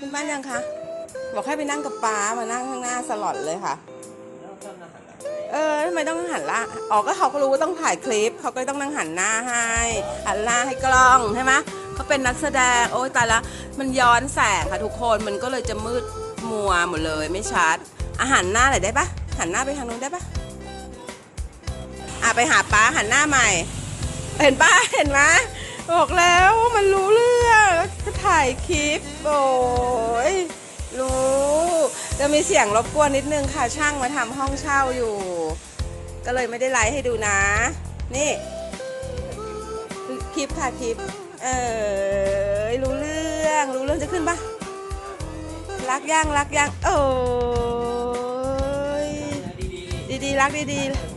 คุณบ้านยังคะ บอกให้ไปนั่งกับป้ามานั่งข้างหน้าสลอดเลยค่ะ เออทำไมต้องหันละอ๋อก็เขาก็รู้ว่าต้องถ่ายคลิป เขาก็ต้องนั่งหันหน้าให้หันหน้าให้กล้องใช่ไหมเขาเป็นนักแสดงโอ้ยตายละมันย้อนแสงค่ะทุกคนมันก็เลยจะมืดมัวหมดเลยไม่ชัดอาหารหน้าหน่อยได้ปะหันหน้าไปทางนู้นได้ปะอะไปหาป้าหันหน้าใหม่ เห็นป้าเห็นไหมบอกแล้วมันรู้เรื่อง ถ่ายคลิปโอ้ยรู้จะมีเสียงรบกวนนิดนึงค่ะช่างมาทำห้องเช่าอยู่ ก็เลยไม่ได้ไลฟ์ให้ดูนะ นี่ คลิปค่ะคลิป เออรู้เรื่องรู้เรื่องจะขึ้นปะรักย่างรักย่างโอ้ยดีๆรักดีๆ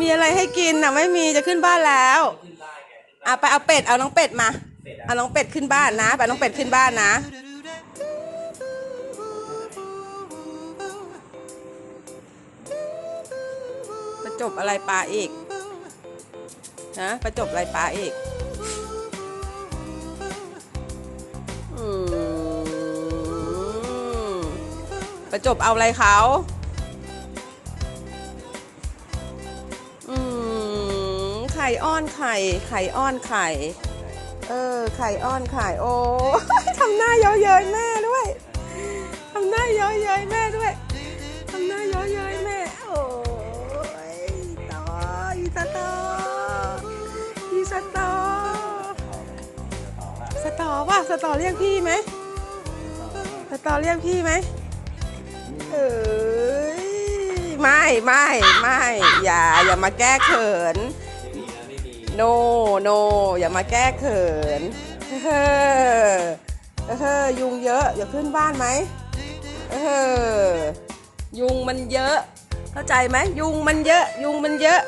มีอะไรให้กินอะไม่มีจะขึ้นบ้านแล้วอะไปเอาเป็ดเอาน้องเป็ดมาเอาน้องเป็ดขึ้นบ้านนะไปน้องเป็ดขึ้นบ้านนะประจบอะไรปลาอีกนะประจบอะไรปลาอีกอืมประจบเอาอะไรเขา ข่อ้อนไข่ ไข่อ้อนไข่ เออ ไข่อ้อนไข่ โอ้ทำหน้าเย้อเย้ยแม่ด้วยทำหน้าเย้อเย้ยแม่ด้วยทำหน้าเย้อเย้ยแม่ โอ้ยตออีสตออีสตอสตอป่ะสตอเรียกพี่ไหมสตอเรียกพี่ไหมเอ้ยไม่ไม่ไม่อย่าอย่ามาแก้เขิน โนโนอย่ามาแก้เขินเฮ้อเฮ้อยุงเยอะอย่าขึ้นบ้านไหมเออยุงมันเยอะ เข้าใจไหมยุงมันเยอะ ยุงมันเยอะ